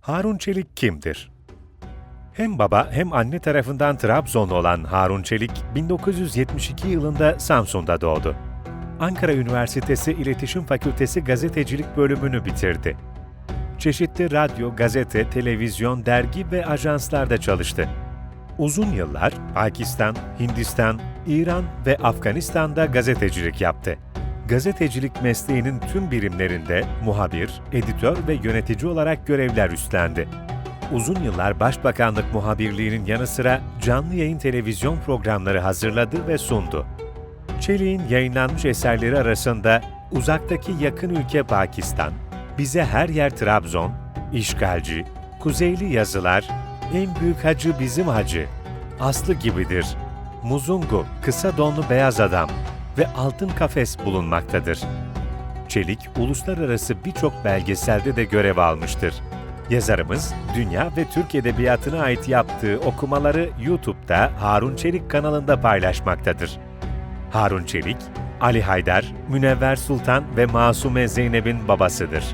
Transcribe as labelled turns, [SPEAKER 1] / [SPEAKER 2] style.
[SPEAKER 1] Harun Çelik kimdir? Hem baba hem anne tarafından Trabzonlu olan Harun Çelik, 1972 yılında Samsun'da doğdu. Ankara Üniversitesi İletişim Fakültesi Gazetecilik bölümünü bitirdi. Çeşitli radyo, gazete, televizyon, dergi ve ajanslarda çalıştı. Uzun yıllar Pakistan, Hindistan, İran ve Afganistan'da gazetecilik yaptı. Gazetecilik mesleğinin tüm birimlerinde muhabir, editör ve yönetici olarak görevler üstlendi. Uzun yıllar Başbakanlık muhabirliğinin yanı sıra canlı yayın televizyon programları hazırladı ve sundu. Çelik'in yayınlanmış eserleri arasında Uzaktaki Yakın Ülke Pakistan, Bize Her Yer Trabzon, İşgalci, Kuzeyli Yazılar, En Büyük Hacı Bizim Hacı, Aslı Gibidir, Muzungu, Kısa Donlu Beyaz Adam ve Altın Kafes bulunmaktadır. Çelik, uluslararası birçok belgeselde de görev almıştır. Yazarımız, dünya ve Türk edebiyatına ait yaptığı okumaları YouTube'da Harun Çelik kanalında paylaşmaktadır. Harun Çelik, Ali Haydar, Münevver Sultan ve Masume Zeynep'in babasıdır.